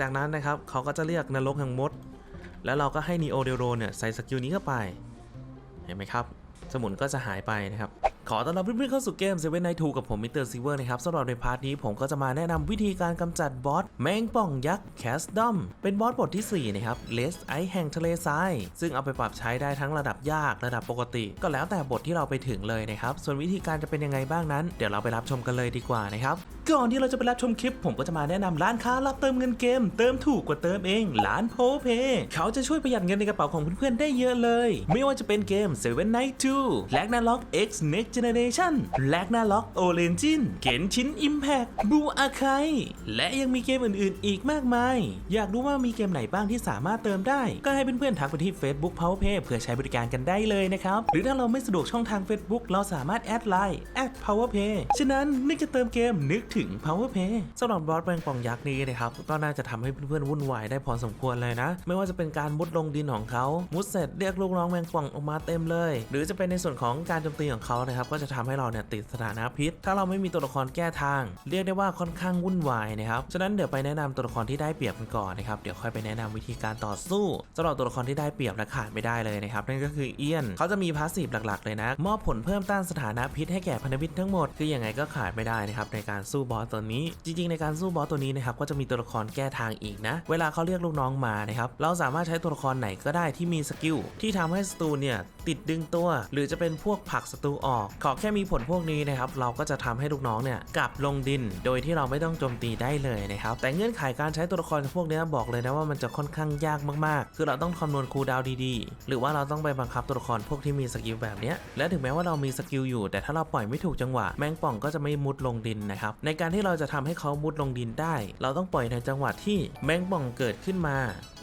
จากนั้นนะครับเขาก็จะเรียกนรกแห่งมด แล้วเราก็ให้นีโอเดโรเนี่ยใส่สกิลนี้เข้าไป เห็นไหมครับ สมุนก็จะหายไปนะครับ ขอต้อนรับเพื่อนๆเข้าสู่เกม Seven Night 2กับผมมิสเตอร์ซิเวอร์นะครับสำหรับในพาร์ทนี้ผมก็จะมาแนะนำวิธีการกำจัดบอสแมงป่องยักษ์แคสดอมเป็นบอสบทที่ 4 นะครับเลสไอแห่งทะเลทราย ซึ่งเอาไปปรับใช้ได้ทั้งระดับยากระดับปกติ ก็แล้วแต่บทที่เราไปถึงเลยนะครับ ส่วนวิธีการจะเป็นยังไงบ้างนั้น เดี๋ยวเราไปรับชมกันเลยดีกว่านะครับก่อนที่เราจะไปรับชมคลิป ผมก็จะมาแนะนำร้านค้ารับเติมเงินเกม เติมถูกกว่าเติมเองร้านโพเพเขาจะช่วยประหยัดเงินในกระเป๋าของเพื่อนๆได้เยอะเลย ไม่ว่าจะเป็นเกม Seven Night 2 l a g n a r o k X Next Generation l a g n a r o k Origin เกนชิน Impact Blue Archive และยังมีเกมอื่นๆ อีกมากมาย อยากรู้ว่ามีเกมไหนบ้างที่สามารถเติมได้ ก็ให้เพื่อนๆทักไปที่ Facebook PowerPay เพื่อใช้บริการกันได้เลยนะครับ หรือถ้าเราไม่สะดวกช่องทาง Facebook เราสามารถแอดไลน์แอด @PowerPay ฉะนั้นนึกจะเติมเกมนึกถึง PowerPay สำหรับบอสแมงป่องยักษ์นี้นะครับก็น่าจะทำให้เพื่อนๆวุ่นวายได้พอสมควรเลยนะ ไม่ว่าจะเป็นการมุดลงดินของเขามุดเสร็จเรียกลูกน้องแมงป่องออกมาเต็มเลย หรือจะเป็นในส่วนของการโจมตีของเขานะครับก็จะทำให้เราเนี่ยติดสถานะพิษ ถ้าเราไม่มีตัวละครแก้ทาง เรียกได้ว่าค่อนข้างวุ่นวายนะครับ ฉะนั้นเดี๋ยวไปแนะนำตัวละครที่ได้เปรียบกันก่อนนะครับ เดี๋ยวค่อยไปแนะนำวิธีการต่อสู้สำหรับตัวละครที่ได้เปรียบและขาดไม่ได้เลยนะครับนั่นก็คือเอียน เขาจะมีพาสซีฟหลักๆ เลยนะ มอบผลเพิ่มต้านสถานะพิษให้แก่พันธมิตรทั้งหมด คือยังไงก็ขาดไม่ได้นะครับในการสู้บอสตัวนี้ จริง ๆ ในการสู้บอสตัวนี้นะครับก็จะมีตัวละครแก้ทางอีกนะ เวลาเขาเรียกลูกน้องมานะครับเราสามารถใช้ตัวละครไหนก็ได้ที่มีสกิลที่ทำให้ศัตรูเนี่ยติดดึงตัว หรือจะเป็นพวกผักศัตรูออกขอแค่มีผลพวกนี้นะครับเราก็จะทำให้ลูกน้องเนี่ยกลับลงดิน โดยที่เราไม่ต้องโจมตีได้เลยนะครับแต่เงื่อนไขการใช้ตัวละครพวกนี้บอกเลยนะว่ามันจะค่อนข้างยากมากๆ คือเราต้องคำนวณคูลดาวดีๆ หรือว่าเราต้องไปบังคับตัวละครพวกที่มีสกิลแบบนี้และถึงแม้ว่าเรามีสกิลอยู่ แต่ถ้าเราปล่อยไม่ถูกจังหวะ แมงป่องก็จะไม่มุดลงดินนะครับในการที่เราจะทำให้เขามุดลงดินได้ เราต้องปล่อยในจังหวะที่แมงป่องเกิดขึ้นมา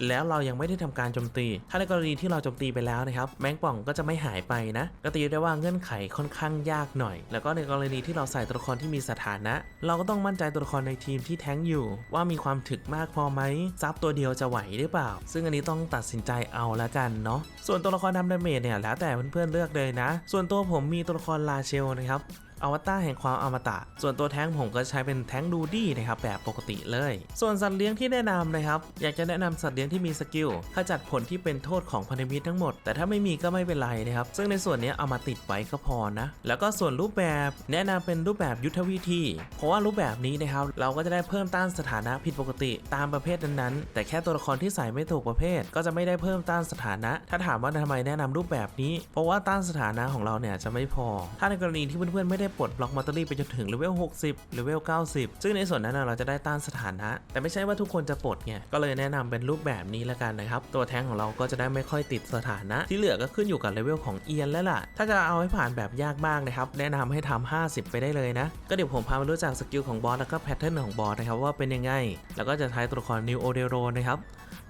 แล้วเรายังไม่ได้ทำการโจมตี ถ้าในกรณีที่เราโจมตีไปแล้วนะครับแมงป่องก็จะไม่หายไปนะก็ตีได้ว่าเงื่อนไขค่อนข้างยากหน่อย แล้วก็ในกรณีที่เราใส่ตัวละครที่มีสถานะ เราก็ต้องมั่นใจตัวละครในทีมที่แท้งอยู่ ว่ามีความถึกมากพอไหมซับตัวเดียวจะไหวหรือเปล่า ซึ่งอันนี้ต้องตัดสินใจเอาละกันเนาะส่วนตัวละครทำดาเมจเนี่ยแล้วแต่เพื่อนๆเลือกเลยนะ ส่วนตัวผมมีตัวละครลาเชลนะครับ อวตารแห่งความอมตะ ส่วนตัวแท้งผมก็ใช้เป็นแท้งดูดี้นะครับแบบปกติเลย ส่วนสัตว์เลี้ยงที่แนะนำนะครับอยากจะแนะนำสัตว์เลี้ยงที่มีสกิลขจัดผลที่เป็นโทษของพันธมิตรทั้งหมด แต่ถ้าไม่มีก็ไม่เป็นไรนะครับซึ่งในส่วนนี้เอามาติดไว้ก็พอนะ แล้วก็ส่วนรูปแบบแนะนำเป็นรูปแบบยุทธวิธี เพราะว่ารูปแบบนี้นะครับเราก็จะได้เพิ่มต้านสถานะผิดปกติตามประเภทนั้นๆ แต่แค่ตัวละครที่ใส่ไม่ถูกประเภท ก็จะไม่ได้เพิ่มต้านสถานะ ถ้าถามว่าทำไมแนะนำรูปแบบนี้ เพราะว่าต้านสถานะของเราเนี่ยจะไม่พอ ถ้าในกรณีที่เพื่อนๆไม่ได้ปลดบล็อกมอเตอรี่ไปจนถึงเลเวล 60เลเวล 90 ซึ่งในส่วนนั้นเราจะได้ต้านสถานะ แต่ไม่ใช่ว่าทุกคนจะปลดไงก็เลยแนะนำเป็นรูปแบบนี้แล้วกันนะครับ ตัวแท้งของเราก็จะได้ไม่ค่อยติดสถานะ ที่เหลือก็ขึ้นอยู่กับเลเวลของเอียนแล้วล่ะ ถ้าจะเอาให้ผ่านแบบยากมากนะครับ แนะนำให้ทำ50 ไปได้เลยนะ ก็เดี๋ยวผมพามารู้จักสกิลของบอสแล้วก็แพทเทิร์นของบอสนะครับว่าเป็นยังไง แล้วก็จะใช้ตัวละครนิวโอเดโรนะครับ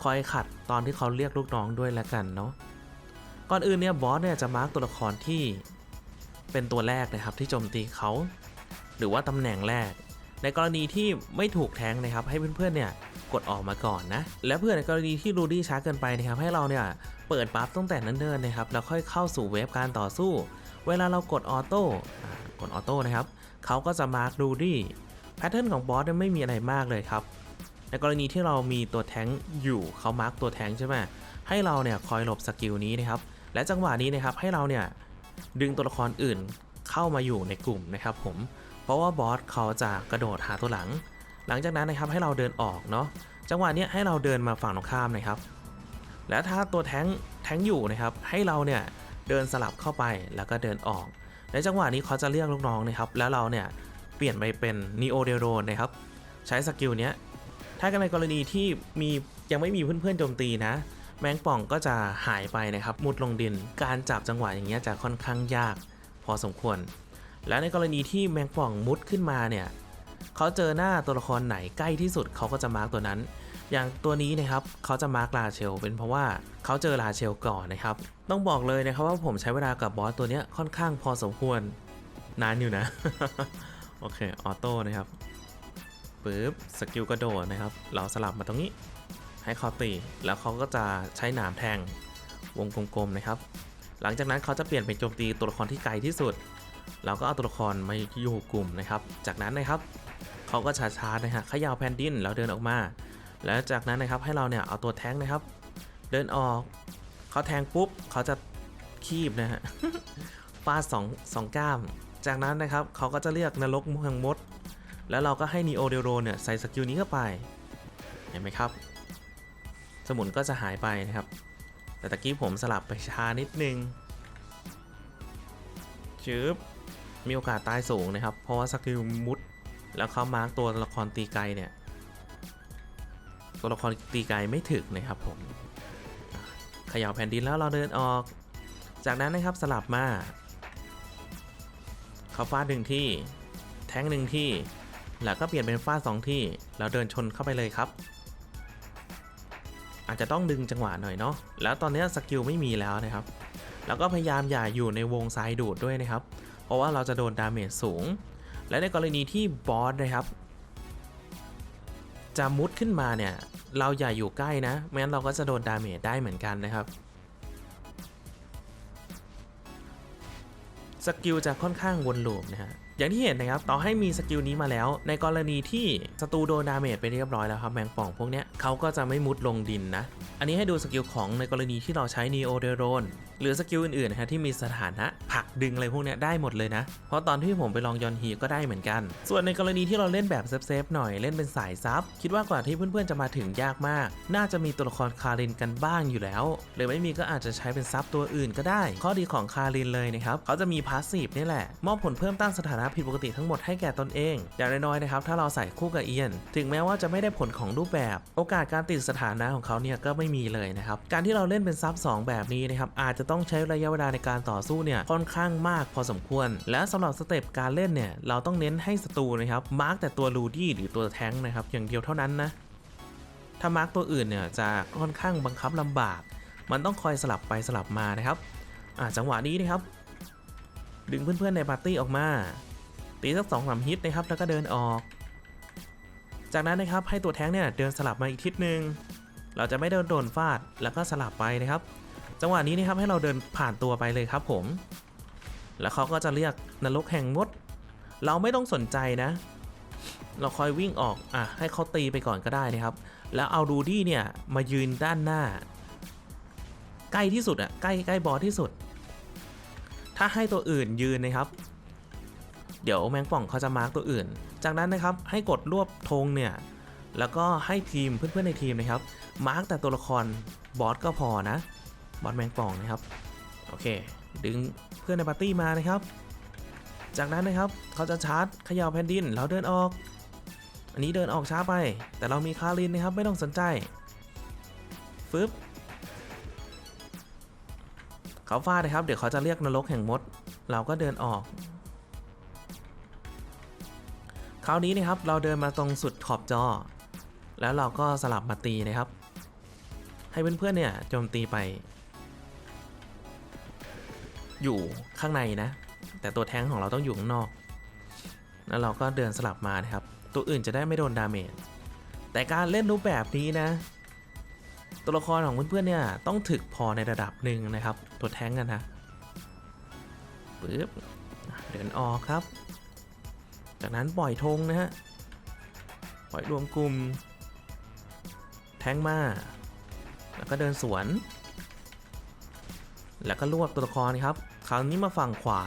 คอยขัดตอนที่เขาเรียกลูกน้องด้วยแล้วกันเนาะก่อนอื่นเนี่ยบอสเนี่ยจะมาร์กตัวละครที่ เป็นตัวแรกนะครับที่โจมตีเขา หรือว่าตำแหน่งแรก ในกรณีที่ไม่ถูกแทงนะครับ ให้เพื่อนๆเนี่ยกดออกมาก่อนนะ และเพื่อในกรณีที่รูดี้ช้าเกินไปนะครับ ให้เราเนี่ยเปิดบัฟตั้งแต่นั้นเดินๆนะครับแล้วค่อยเข้าสู่เวฟการต่อสู้ เวลาเรากดออโต้กดออโต้นะครับเขาก็จะมาร์ครูดี้แพทเทิร์นของบอสไม่มีอะไรมากเลยครับ ในกรณีที่เรามีตัวแทงอยู่เขามาร์กตัวแทงใช่ไหมให้เราเนี่ยคอยหลบสกิลนี้นะครับ และจังหวะนี้นะครับให้เราเนี่ย ดึงตัวละครอื่นเข้ามาอยู่ในกลุ่มนะครับผม เพราะว่าบอสเขาจะกระโดดหาตัวหลัง หลังจากนั้นนะครับให้เราเดินออกเนาะ จังหวะนี้ให้เราเดินมาฝั่งตรงข้ามนะครับ แล้วถ้าตัวแท้งแท้งอยู่นะครับ ให้เราเนี่ยเดินสลับเข้าไปแล้วก็เดินออก ในจังหวะนี้เขาจะเรียกลูกน้องนะครับ แล้วเราเนี่ยเปลี่ยนไปเป็นนีโอเดโรนะครับ ใช้สกิลเนี้ย ถ้ากันในกรณีที่มียังไม่มีเพื่อนๆโจมตีนะ แมงป่องก็จะหายไปนะครับมุดลงดิน การจับจังหวะอย่างเงี้ยจะค่อนข้างยากพอสมควร และในกรณีที่แมงป่องมุดขึ้นมาเนี่ยเขาเจอหน้าตัวละครไหนใกล้ที่สุดเขาก็จะมาร์กตัวนั้น อย่างตัวนี้นะครับเขาจะมาร์กลาเชล เป็นเพราะว่าเขาเจอลาเชลก่อนนะครับ ต้องบอกเลยนะครับว่าผมใช้เวลากับบอสตัวเนี้ยค่อนข้างพอสมควรนานอยู่นะ โอเค ออโต้นะครับปึ๊บสกิลกระโดดนะครับ เราสลับมาตรงนี้ ให้เขาตี แล้วเขาก็จะใช้หนามแทงวงกลมๆนะครับ หลังจากนั้นเขาจะเปลี่ยนเป็นโจมตีตัวละครที่ไกลที่สุดเราก็เอาตัวละครมาอยู่กลุ่มนะครับ จากนั้นนะครับเขาก็ช้าๆนะฮะขย่าแผ่นดินแล้วเดินออกมา แล้วจากนั้นนะครับให้เราเนี่ยเอาตัวแท้งนะครับ เดินออกเขาแทงปุ๊บเขาจะคีบนะฮะฟาดสองสองก้าม จากนั้นนะครับเขาก็จะเรียกนรกมุหังมด แล้วเราก็ให้นีโอเดโรเนี่ยใส่สกิลนี้เข้าไป เห็นไหมครับ สมุนก็จะหายไปนะครับ แต่ตะกี้ผมสลับไปช้านิดนึงจึบมีโอกาสตายสูงนะครับ เพราะว่าสกิลมุด แล้วเขามาร์กตัวละครตีไกลเนี่ย ตัวละครตีไกลไม่ถึกนะครับผมเขย่าแผ่นดินแล้วเราเดินออก จากนั้นนะครับสลับมาเขาฟาดหนึ่งที่ แท้งหนึ่งที่ แล้วก็เปลี่ยนเป็นฟาดสองที่ แล้วเดินชนเข้าไปเลยครับ อาจจะต้องดึงจังหวะหน่อยเนาะแล้วตอนนี้สกิลไม่มีแล้วนะครับ แล้วก็พยายามอย่าอยู่ในวงซ้ายดูดด้วยนะครับ เพราะว่าเราจะโดนดาเมจสูง และในกรณีที่บอสนะครับจะมุดขึ้นมาเนี่ยเราอย่าอยู่ใกล้นะไม่งั้นเราก็จะโดนดาเมจได้เหมือนกันนะครับสกิลจะค่อนข้างวนลูปนะฮะ อย่างที่เห็นนะครับต่อให้มีสกิลนี้มาแล้ว ในกรณีที่ศัตรูโดนดาเมจไปเรียบร้อยแล้วครับแมงป่องพวกเนี้ยเขาก็จะไม่มุดลงดินนะ อันนี้ให้ดูสกิลของในกรณีที่เราใช้นีโอเดโรนหรือสกิลอื่นๆนะฮะที่มีสถานะผักดึงอะไรพวกเนี้ยได้หมดเลยนะ เพราะตอนที่ผมไปลองยอนฮีก็ได้เหมือนกัน ส่วนในกรณีที่เราเล่นแบบเซฟๆหน่อยเล่นเป็นสายซับคิดว่ากว่าที่เพื่อนๆจะมาถึงยากมาก น่าจะมีตัวละครคารินกันบ้างอยู่แล้วหรือไม่มีก็อาจจะใช้เป็นซับตัวอื่นก็ได้ ข้อดีของคารินเลยนะครับเขาจะมีพาสซีฟนี่แหละ มอบผลเพิ่มตั้งสถานะผิดปกติทั้งหมดให้แก่ตนเอง อย่างน้อยๆนะครับถ้าเราใส่คู่กับเอียน ถึงแม้ว่าจะไม่ได้ผลของรูปแบบ โอกาสการติดสถานะของเขาเนี่ยก็ไม่มีเลยนะครับการที่เราเล่นเป็นซับ2แบบนี้นะครับอาจจะต้องใช้ระยะเวลาในการต่อสู้เนี่ยค่อนข้างมากพอสมควร และสำหรับสเต็ปการเล่นเนี่ยเราต้องเน้นให้ศัตรูนะครับมาร์กแต่ตัวลูดี้หรือตัวแท้งนะครับอย่างเดียวเท่านั้นนะถ้ามาร์กตัวอื่นเนี่ยจะค่อนข้างบังคับลำบาก มันต้องคอยสลับไปสลับมานะครับอ่าจังหวะนี้นะครับ ดึงเพื่อนๆในปาร์ตี้ออกมาตีสักสองสามฮิตนะครับแล้วก็เดินออก จากนั้นนะครับให้ตัวแท้งเนี่ยเดินสลับมาอีกทิศหนึ่งเราจะไม่โดนโดนฟาดแล้วก็สลับไปนะครับ จังหวะนี้นะครับให้เราเดินผ่านตัวไปเลยครับผม แล้วเขาก็จะเรียกนรกแห่งมด เราไม่ต้องสนใจนะ เราคอยวิ่งออกอะให้เขาตีไปก่อนก็ได้นะครับ แล้วเอาดูดี้เนี่ยมายืนด้านหน้า ใกล้ที่สุดอะใกล้ใกล้บอสที่สุด ถ้าให้ตัวอื่นยืนนะครับ เดี๋ยวแมงป่องเขาจะมาร์กตัวอื่น จากนั้นนะครับให้กดรวบธงเนี่ยแล้วก็ให้ทีมเพื่อนๆในทีมนะครับมาร์กแต่ตัวละครบอสก็พอนะ บอสแมงป่องนะครับ โอเค ดึงเพื่อนในปาร์ตี้มานะครับ จากนั้นนะครับเขาจะชาร์จเขย่าแผ่นดินแล้วเดินออก อันนี้เดินออกช้าไป แต่เรามีคารินนะครับไม่ต้องสนใจฟึบเขาฟาดนะครับ เดี๋ยวเขาจะเรียกนรกแห่งมด เราก็เดินออก คราวนี้นะครับเราเดินมาตรงสุดขอบจอ แล้วเราก็สลับมาตีนะครับ ให้เพื่อนๆเนี่ยโจมตีไป อยู่ข้างในนะ แต่ตัวแท้งของเราต้องอยู่ข้างนอก แล้วเราก็เดินสลับมานะครับ ตัวอื่นจะได้ไม่โดนดาเมจ แต่การเล่นรูปแบบนี้นะ ตัวละครของเพื่อนๆเนี่ยต้องถึกพอในระดับหนึ่งนะครับ ตัวแท้งกันนะปึ๊บเดินออกครับ จากนั้นปล่อยธงนะฮะ ปล่อยรวมกลุ่ม แท้งมา แล้วก็เดินสวน แล้วก็รวบตัวละครครับ คราวนี้มาฝั่งขวา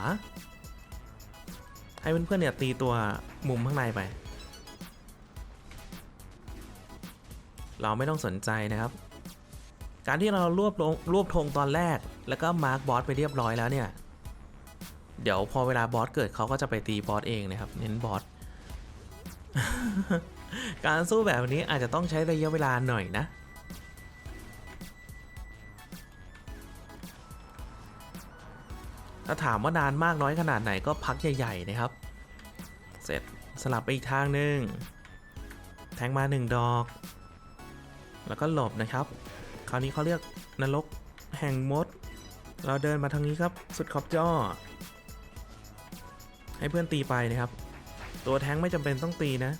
ให้เพื่อนๆเนี่ยตีตัวมุมข้างในไป เราไม่ต้องสนใจนะครับ การที่เรารวบรวบธงตอนแรก แล้วก็มาร์กบอสไปเรียบร้อยแล้วเนี่ย เดี๋ยวพอเวลาบอสเกิดเขาก็จะไปตีบอสเองนะครับ เน้นบอสการสู้แบบนี้อาจจะต้องใช้ระยะเวลาหน่อยนะ ถ้าถามว่านานมากน้อยขนาดไหนก็พักใหญ่ๆนะครับ เสร็จสลับไปอีกทางหนึ่งแทงมาหนึ่งดอก แล้วก็หลบนะครับ คราวนี้เขาเรียกนรกแห่งมด เราเดินมาทางนี้ครับ สุดขอบจอให้เพื่อนตีไปนะครับ ตัวแทงไม่จำเป็นต้องตีนะ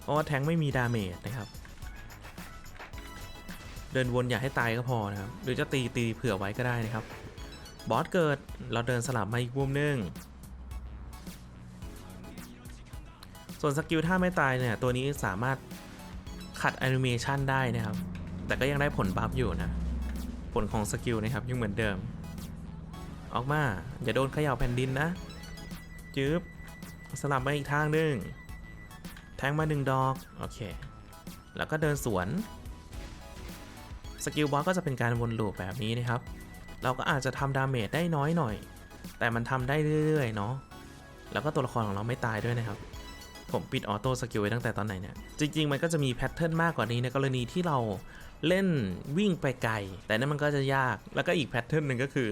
เพราะว่าแทงไม่มีดาเมจนะครับ เดินวนอย่าให้ตายก็พอนะครับ หรือจะตีตีเผื่อไว้ก็ได้นะครับ บอสเกิด เราเดินสลับมาอีกมุมหนึง ส่วนสกิลถ้าไม่ตายเนี่ย ตัวนี้สามารถขัดแอนิเมชันได้นะครับ แต่ก็ยังได้ผลบัฟอยู่นะ ผลของสกิลนะครับยังเหมือนเดิม ออกมา อย่าโดนเขย่าแผ่นดินนะจึ๊บสลับมาอีกทางหนึ่งแทงมาหนึ่งดอก โอเค แล้วก็เดินสวน สกิลบอสก็จะเป็นการวนลูปแบบนี้นะครับ เราก็อาจจะทำดาเมจได้น้อยหน่อย แต่มันทำได้เรื่อยๆเนาะแล้วก็ตัวละครของเราไม่ตายด้วยนะครับ ผมปิดออโต้สกิลไว้ตั้งแต่ตอนไหนเนี่ย จริง ๆ มันก็จะมีแพทเทิร์นมากกว่านี้ในกรณีที่เราเล่นวิ่งไปไกล แต่นั่นมันก็จะยาก แล้วก็อีกแพทเทิร์นหนึ่งก็คือ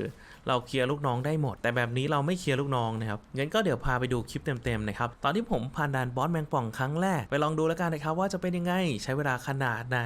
เราเคลียร์ลูกน้องได้หมด แต่แบบนี้เราไม่เคลียร์ลูกน้องนะครับ งั้นก็เดี๋ยวพาไปดูคลิปเต็มๆนะครับ ตอนที่ผมผ่านด่านบอสแมงป่องครั้งแรก ไปลองดูแล้วกันนะครับว่าจะเป็นยังไง ใช้เวลาขนาดไหน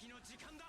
撃の時間だ。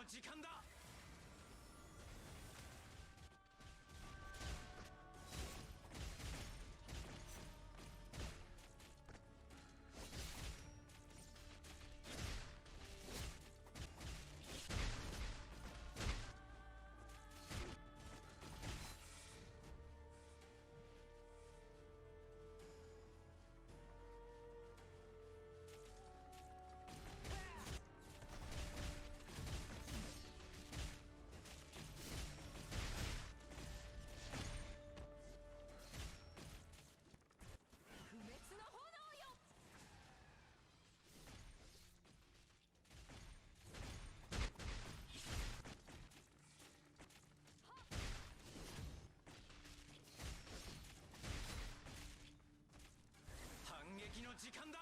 の時間だ。時間だ。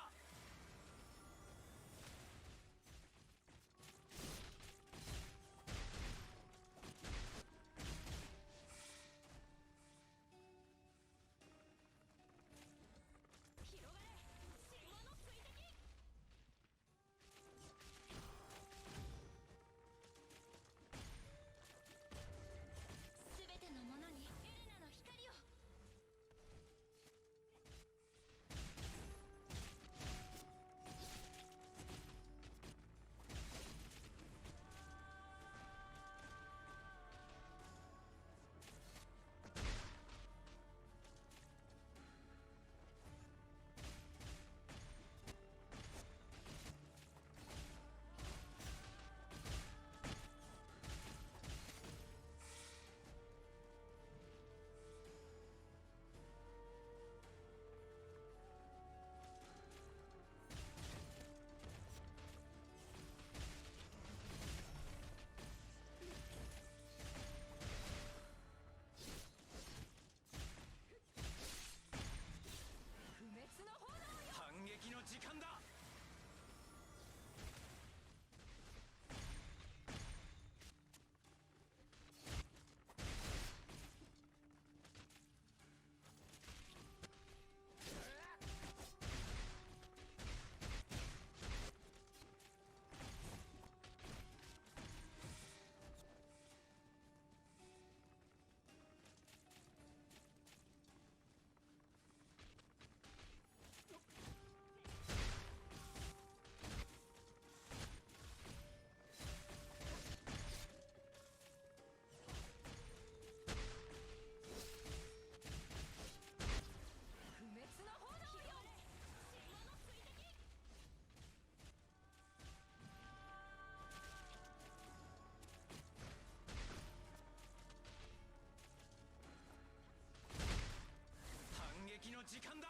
時間だ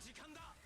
時間だ。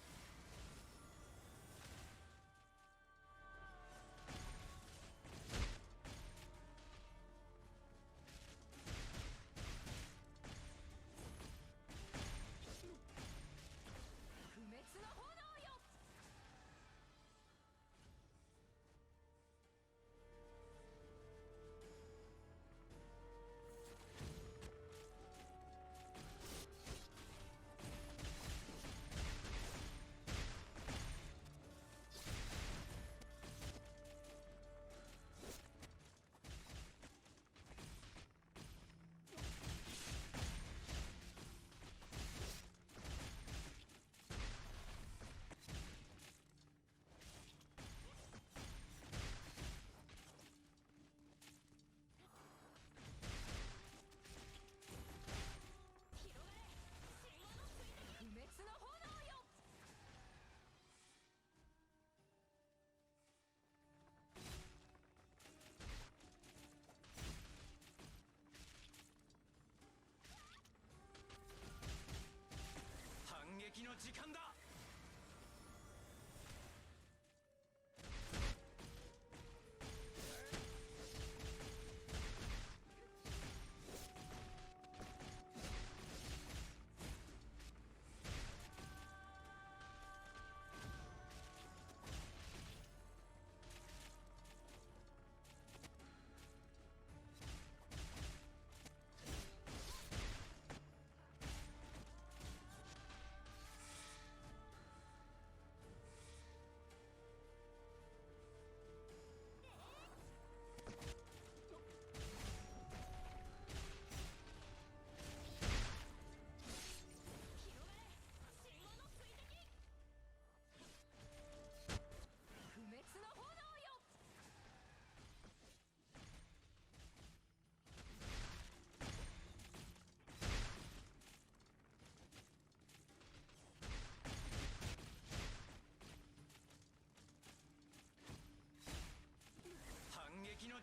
時間だ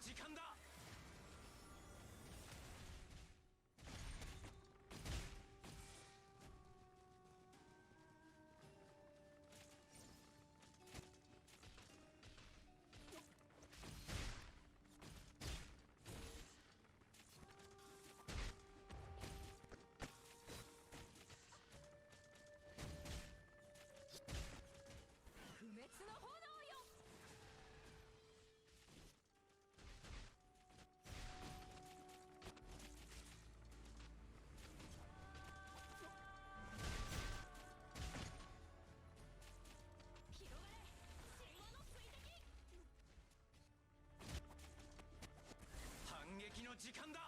時間だ。時間だ。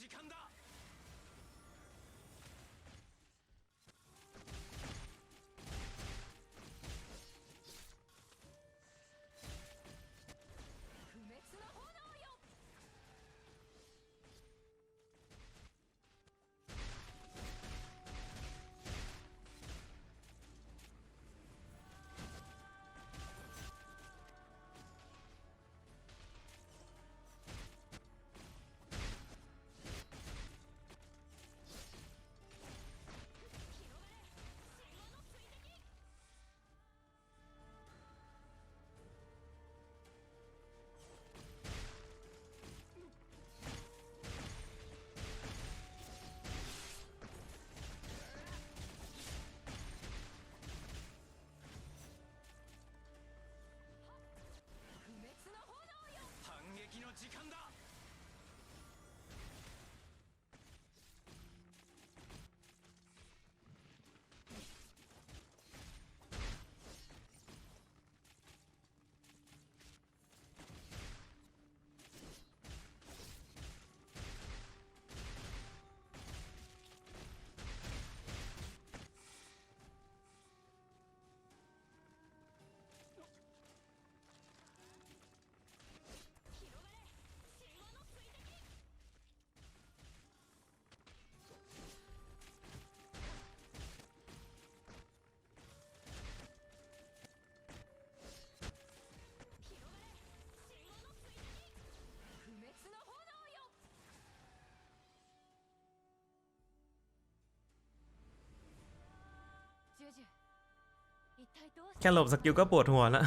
時間だ。 แค่หลบสกิลก็ปวดหัวแล้ว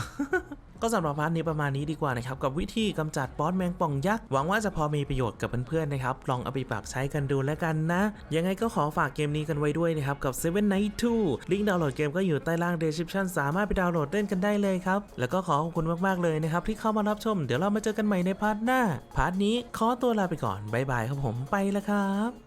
ก็สำหรับพาร์ทนี้ประมาณนี้ดีกว่านะครับ กับวิธีกำจัดบอสแมงป่องยักษ์หวังว่าจะพอมีประโยชน์กับเพื่อนๆนะครับ ลองเอาไปปรับใช้กันดูแล้วกันนะ ยังไงก็ขอฝากเกมนี้กันไว้ด้วยนะครับ กับ Seven Night 2 ลิงก์ดาวน์โหลดเกมก็อยู่ใต้ล่าง description สามารถไปดาวน์โหลดเล่นกันได้เลยครับ แล้วก็ขอขอบคุณมากๆเลยนะครับที่เข้ามารับชม เดี๋ยวเรามาเจอกันใหม่ในพาร์ทหน้า พาร์ทนี้ขอตัวลาไปก่อนบ๊ายบายครับผมไปแล้วครับ